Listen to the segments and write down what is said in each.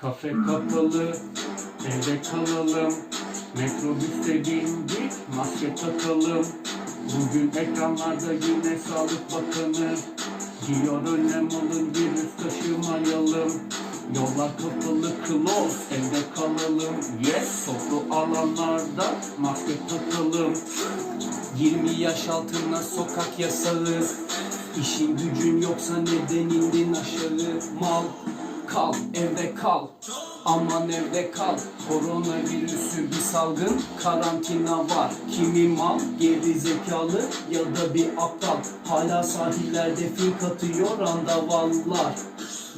Kafe kapalı, evde kalalım. Metrobüste bindik, maske takalım. Bugün ekranlarda yine Sağlık Bakanı. Diyor önlem alın virüs taşımayalım. Yollar kapalı close evde kalalım. Yes toplu alanlarda maske takalım. 20 yaş altına sokak yasağı. İşin gücün yoksa neden indin aşağı Mal kal evde kal. Aman evde kal Koronavirüsü bir salgın. Karantina var Kimi mal geri zekalı ya da bir aptal. Hala sahillerde fink atıyor andavallar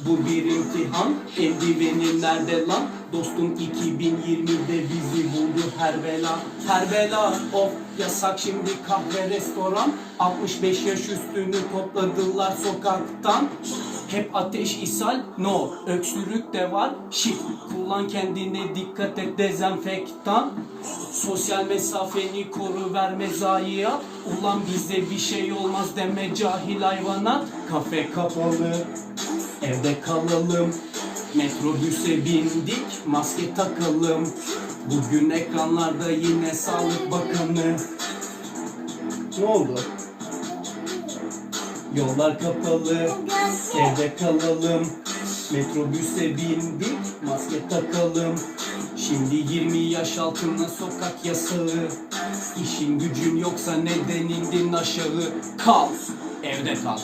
bu bir imtihan Eldiveni nerede lan? Dostum 2020'de bizi buldu her bela Her bela of yasak şimdi kahve restoran. 65 yaş üstünü topladılar sokaktan hep ateş ishal no. Öksürük de var şif kullan kendine dikkat et dezenfektan. Sosyal mesafeni koru verme zayiat Ulan bize bir şey olmaz deme cahil hayvanat Kafe kapalı Evde kalalım. Metrobüse bindik Maske takalım. Bugün ekranlarda yine Sağlık Bakanı. Ne oldu? Yollar kapalı Evde kalalım. Metrobüse bindik Maske takalım. Şimdi 20 yaş altına sokak yasağı. İşin gücün yoksa neden indin aşağı? Kal Evde kal